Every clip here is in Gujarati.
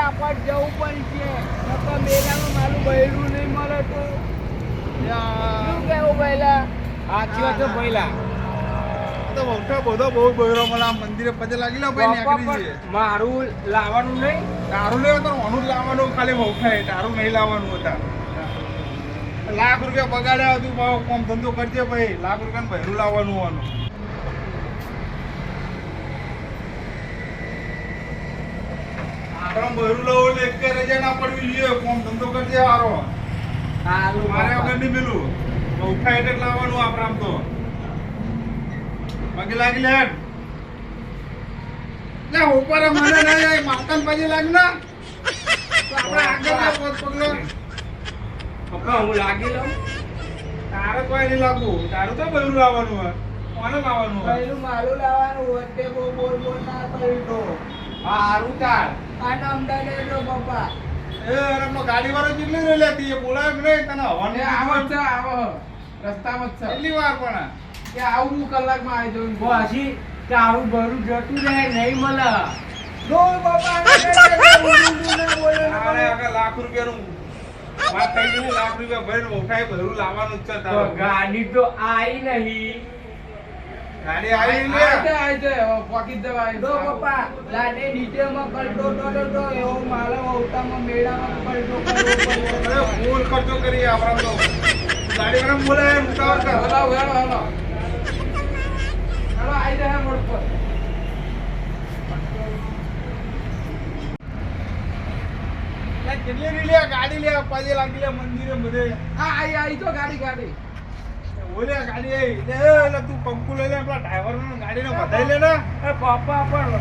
ફટાફટ જવું પડશે. નકર મેલામાં મારું બૈરું નહીં મળે તો. શું કેવું પહેલા સાચી વાત છે પહેલા તો વહુઠા બધો બહુ બૈરો મને. આ મંદિરે પગે લાગી લો ભાઈ નીકળી છે મારું લાવવાનું નહીં? તારું લેવો તો ઓનું લાવવાનું ખાલી વહુઠા તારું નહીં લાવવાનું હતા. લાખ રૂપિયા બગાડ્યા હતું કોમ ધંધો કરજે ભાઈ. લાખ રૂપિયા ભૈરું લાવવાનું હોવાનું. આપણા ભૈરું ઓલે એક રજા ના પડવી જોઈએ. કોમ ધંધો કરજે હારો. સારું મારે. વગર નહીં મિલું. વહુઠા એટલે લાવવાનું આપણે તો. પગે લાગી લે લે ઉપર મને ના જાય માતાને પગે લાગ ના તો આપણે આગળ ના પગ પગલો. પપ્પા હું લાગી લઉં? તારે કોઈ નહીં લાગવું. તારું તો બધું લાવવાનું હોય. કોને લાવવાનું હોય? મારું લાવવાનું વચ્ચે બહુ બોલ બોલ ના કરી દો. હારું તાર. આ નમડા બાપા. એ અરે ગાડી વાળો કેટલી રે લેતી એ બોલાવે નહીં? તને હવાનું આવો છે આવો. રસ્તામાં જ છે કેટલી વાર પણ? કે આવું હું કલાકમાં આવી જઉં. બો હજી કે આવું ભરું જતું રહે નહીં મળે. દો બાપા તારે આગળ લાખ રૂપિયાનું વાત થઈ ગઈ લાખ રૂપિયા ભરીને ઉઠાઈ ભરું લાવવાનું જ છે ગાડી તો આવી નહીં. ગાડી આવી લે. આવી જાય, જવા આવી દો પપ્પા લાડે નીચેમાં કલટો કરો તો એવો મારો અવતામાં મેળામાં પડે અરે ફૂલ ખર્ચો કરી આપણા તો. ગાડી વાળા બોલાય ઉતાવળ કર. Hello hello hello. હેલો આઈ જાય મોડ પર. લે, કેટલી લે ગાડી લે પાજે લાગી લે મંદિરે બધે. હા આઈ આવી તો ગાડી ગાડી. ઓલે ગાડી એટલે તું પંકુ લઈ લે આપણા ડ્રાઈવર ને ગાડીને વધાઈ લે ને. એ પપ્પા પણ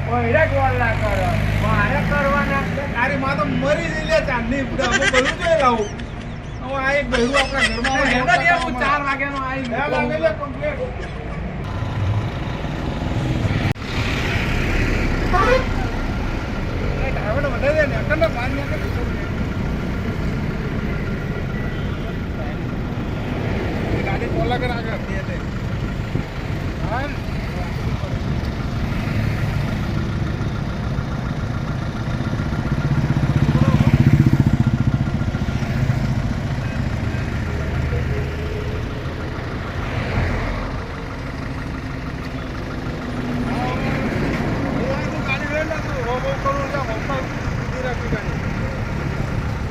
મારે કરવાના તારી માં તો મરી જઈ લે ચાંદની બધા અમે બધું જોઈ લાવું. હવે આ એક બહેરું આપણા ઘરમાં હોય, દે, હું ચાર વાગ્યાનો આવી બે લાગે લે વધાઈ દે ને, ને પોલા કર આગળ, બે તે. હા?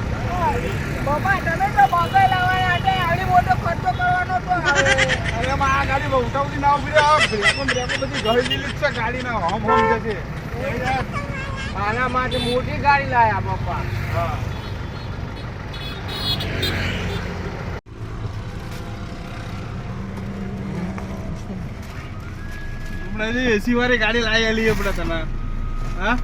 પપ્પા તમે તો પગે લાવવા માટે આવડી મોટો ખર્ચો કરવાનો તો આવે આના માટે મોટી ગાડી લાયા પપ્પા. એસી વાળી ગાડી લાવી આલી આપણે તને. હા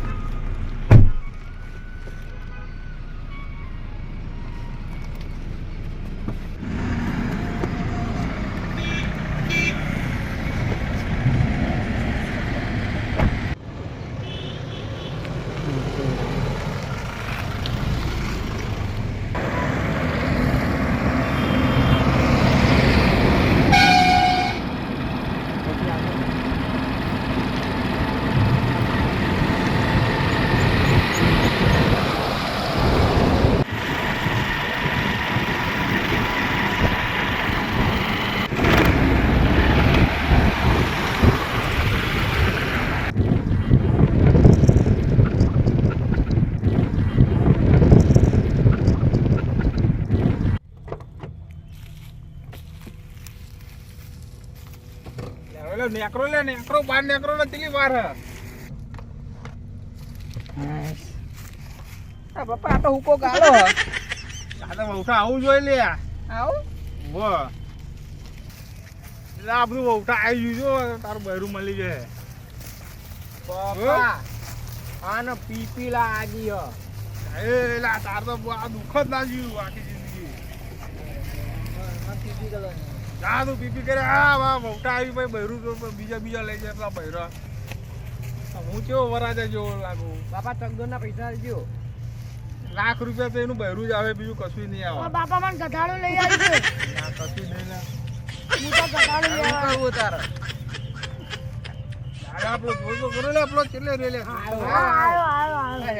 લે નેકરો લે નેકરો બાર નેકરો ને તેલી વાર હે? આ પપ્પા આ તો હુકો ગાળો આ તો વહુઠા આવું જોઈ લે આવું? વો એટલે આ બધું વહુઠા આવી ગયું જો તારું બહેરું મળી જાય પપ્પા આને પીપી લાગી હ. એ એટલે તાર તો આ દુઃખ જ ના જીવું આખી જિંદગી. પીપી જા તું પીપી કરે. હા વાહ મોટા આવી ભાઈ બૈરું તો બીજા બીજા લઈ જાય પેલા હું કેવો વરાજા જેવો લાગુ? બાપા ચંદો ના પૈસા આવજો લાખ રૂપિયા તો એનું બૈરું જ આવે બીજું કશું નહીં આવે. બાપા મને ગધાડો લઈ આવજો ના કશું નહીં ને હું તો ગધાડો લઈ આવું. તારે આપણો જોજો કરો લે આપણો કેટલે રે લે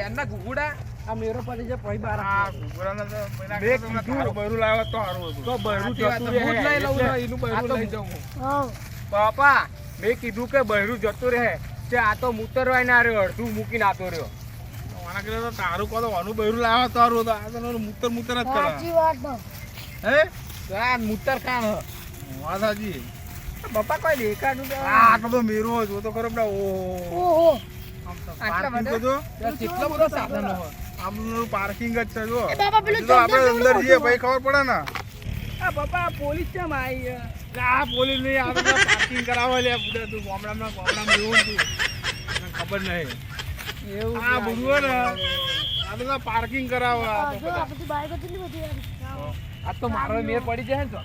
એના ઘુઘુડા. આ મેરો પછી છે પછી બાર આ ઘૂઘરાના તો પેલા કરતા કીધું. તારું બૈરું લાવ્યો તો સારું હતું. તો બૈરું જતું રહે હું લઈ લઉં એનું બૈરું તો લઈ જાઉં હું. બાપા મેં કીધું કે બહેરું જતું રહે તે આ તો મુતરવાય ના રહ્યો અડધું મૂકી નાતો રહ્યો આના કરતા તો તારું કહો તો આનું બૈરું લાવ્યો તો હતું. આ તો મૂતર મૂતર જ કરે. હે? આ મુતર. વાત સાચી. બાપા કોઈ દેખાડું તો આ તો મેરો જો તો ખરો બડા ઓહો. આટલા બધા? તો જો. કેટલો બધો સાધનો હોય આમનું પાર્કિંગ જ છે જો. આપણે અંદર જઈએ ભાઈ ખબર પડે ને? આ બાપા પોલીસ કેમ આવી છે? આ પોલીસ નહીં આ બધા પાર્કિંગ કરાવો લે બધા તું ગામડામાં ગામડામાં એવું તું ખબર નહીં. એવું આ બધું હોય ને આ બધા પાર્કિંગ કરાવે આ આ તો મારો મેર પડી જાય ને તો.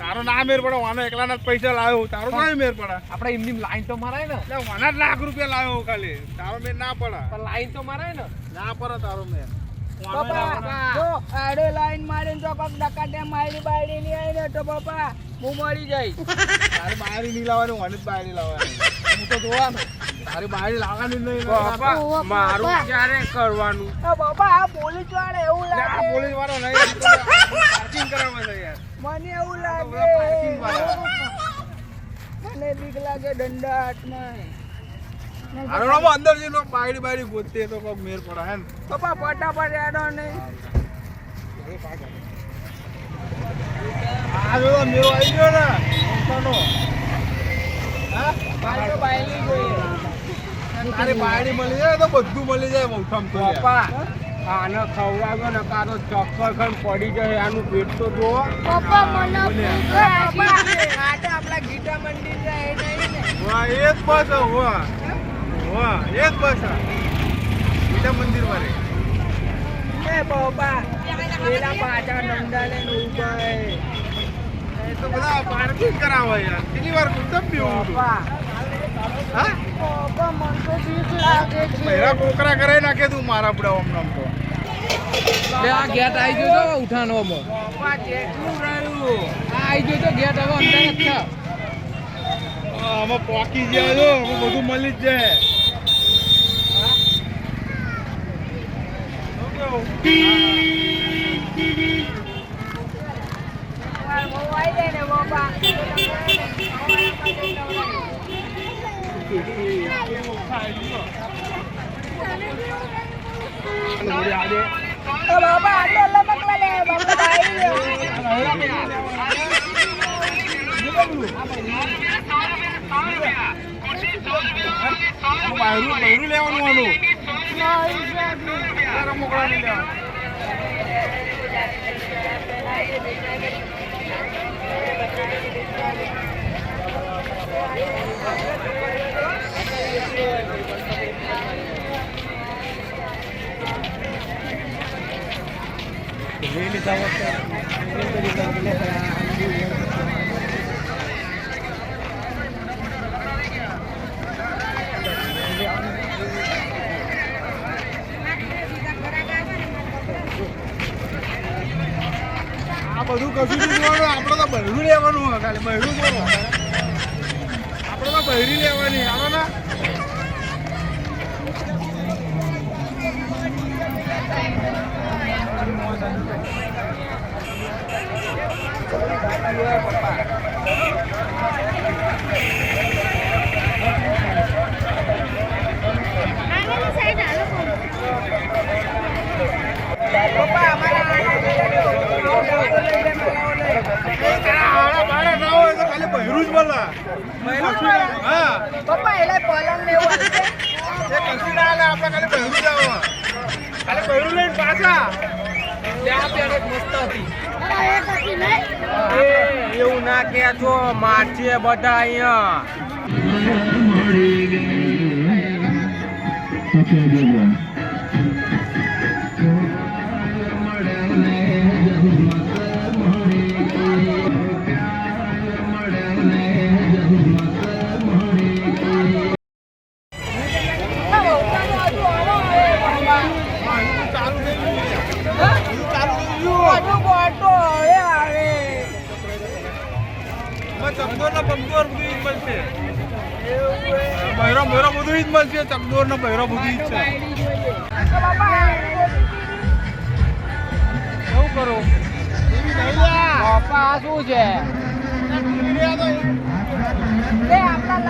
તારો ના મેર પડે વાનો એકલાના જ પૈસા લાવ્યો તારો ના મેર પડે. આપણે એમની લાઈન તો મરાય ને. એટલે વાના જ લાખ રૂપિયા લાવ્યો ખાલી. તારો મેર ના પડે. પણ લાઈન તો મરાય ને. ના પડે તારો મેર. કરવાનું? પોલીસવાળા એવું પોલીસ વાળો નહીં યાર મને એવું લાગે. મને બીક લાગે દંડા હાથમાં. અંદર જઈને બાયડી બાયડી ગોતતે તો કોઈ મેર પડે હે ને? ફટાફટ હેડો નહીં. આ જો આવી ગયો ને. પંખાનો. હા? તો બાયલી જોઈએ તારી બાયડી મળી જાય તો બધું મળી જાય બહુઠામ તો યાર. આને ખવડાવ્યો ને કાં તો ચક્કર ખાઈ પડી જાય આનું પેટ તો જો પપ્પા મને તો આપણા ગીતા મંદિર વાહ એક બસ વાહ વાહ એક બસ ગીતા મંદિર વાળી એ બાપા પેલા પાછા નંદા લઈને. એ તો બધા પાર્કિંગ કરાવે યાર. કેટલી વાર કુતમ પીવું હા? છે પહેલા કોકરા કરાવી નાખે તું મારા બડા આમ તો. બે આ ગેટ આવી ગયો તો બાપા આ આવી ગયો તો ગેટ હવે અંદર જ છે. આમાં પોકી ગયા જો આમાં બધું મળી જ જાય શું કેવું? મારા બહુ આવી જાય ને બાપા ઓ બાપા આટલો લમકવા લે બાપા બાઈ આનું બહારું બહારું લેવાનું આનું તારા મોકળા નહીં લેવાનું. આ બધું કશું આપણે તો બહેરું લેવાનું ખાલી બહેરું આપણે તો બહેરી લેવાની ને બાપા પપ્પા એટલે પલંગ ને એવું? એ કશું ના આપણે ખાલી પહેરું જ આવવા ખાલી પહેરું લઈને પાછા એવું ના કહેજો મારશે બધા અહીંયા. ને પંકોર બધું મળશે એવું હે. બૈરો બૈરો બધું જ મળશે ચકદોર ને બૈરો બધું જ છે. બાયડી જોઈએ. બાપા શું આ શું છે? એ આપણા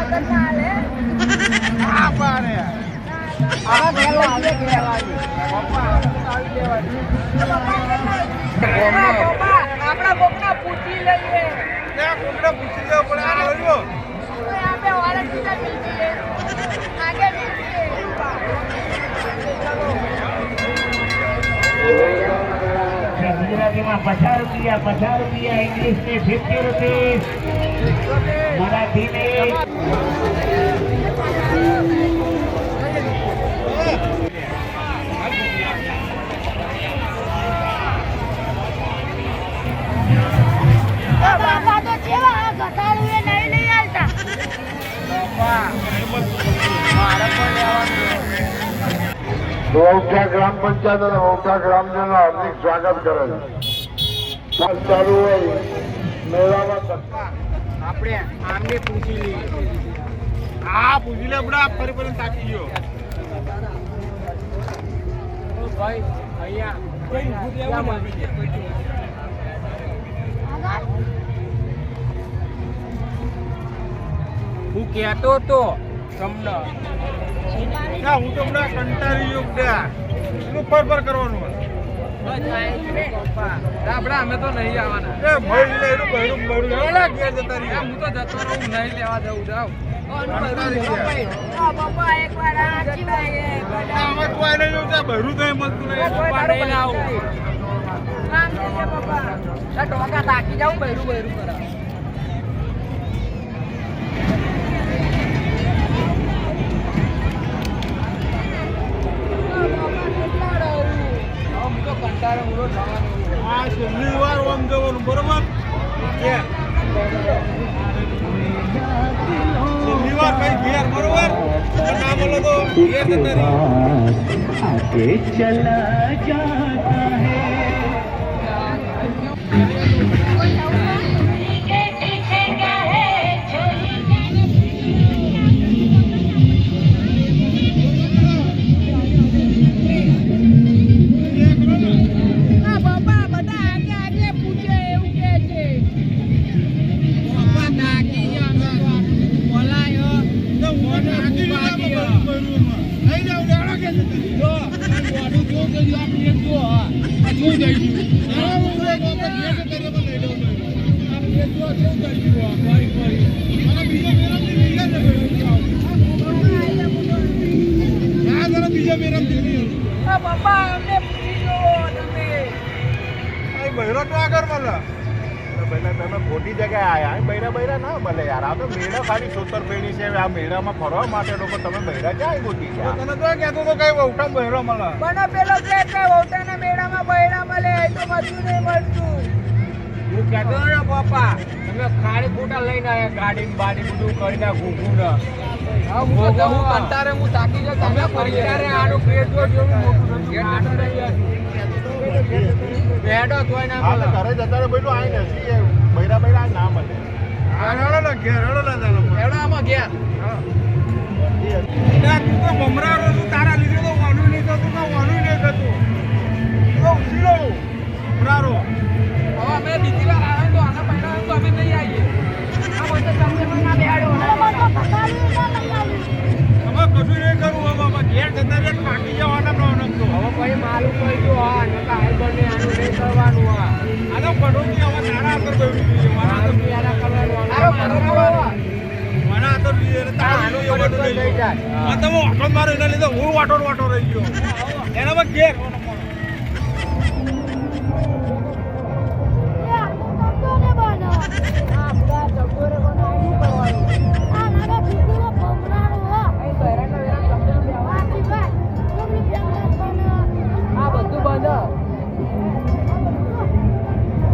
આપણા કોકને પૂછી લઈએ. ગુજરાતીમાં પચાસ રૂપિયા પચાસ રૂપિયા ઇંગ્લિશ ને ફિફ્ટી રૂપીસ. મરાઠી ની વૌઠા ગ્રામ પંચાયત અને વૌઠા ગ્રામજનો હાર્દિક સ્વાગત કરે છે. ચાલુ હોય મેળામાં આપણે આમને પૂછી લઈએ. આ પૂછી લે આપણે આ ફરી ફરી તાકી ગયો. ઓ ભાઈ અહીંયા માંગી છે? હું કહેતો તો તમને ના હું તો હમણાં કંટાળી ગયો બધા એનું ફર ફર કરવાનું હોય. અમે તો નહીં આવવાના એ ભાઈ લે એનું બૈરું બૈરું એવડા ઘેર જતા રહીએ હું તો જતો રહું નહીં લેવા જવું જાવ ગયા ઓ બાપા એક વાર આ જતા એ બધા આ છેલ્લી વાર ઓમ જવાનું કે? છેલ્લી વાર કઈ ઘેર બરોબર? ના બોલો તો. ઘેર જતા રહી ચલા જાતા હૈ? બૈરો તો આગળ મળે. પહેલા તમે ખોટી જગ્યાએ આયા. બૈરા બૈરા ના મળે યાર. આ તો મેળા ખાલી સોતર પેઢી છે. આ મેળામાં ફરવા માટે લોકો તમે બૈરા ક્યાં ગોતી તો ગયા? તને તો કહેતો તો કઈ વહુઠામાં બૈરો મળે? મને પેલો કે કે વોટાના મેળામાં બૈરા મળે એ તો મજુ નહીં મળતું. હું કહેતો ને પપ્પા તમે ખાલી ખોટા લઈને આવ્યા ગાડી બાડી બધું કરી ના ઘૂઘું ને હું તો હું. કંટારે હું તાકી જાઉં તમે કંટારે આનું પેટ જો જેવું મોટું નથી બેડો તોય ના હા મળે. ઘરે જતા રહે ભાઈ આઈ નથી એ બૈરા બૈરા ના મળે. આ રડો ને ઘેર રડો ને આમાં ગયા ત્યાં તું તો મમરારો છું, તારા લીધે તો વાનું નહીં થતું કે વાનું નહીં થતું. તું તો ઉછીનો મમરારો હવે અમે બીજી વાર આવે તો આના પહેલા તો અમે નહીં આવીએ. આ બધું તમને ના બેહાડો હવે કશું નહીં કરવું હવે ઘેર જતા રે પાકી જવાના નો નમતો હવે ભાઈ મારું કોઈ જો ને આનું કરવાનું આ આ તો કડું હવે નાના અંદર ગયું છે મારા આ તો હું આટલો મારો એના લીધે હું વાટોડ વાટો રહી ગયો. એના પર ઘેર.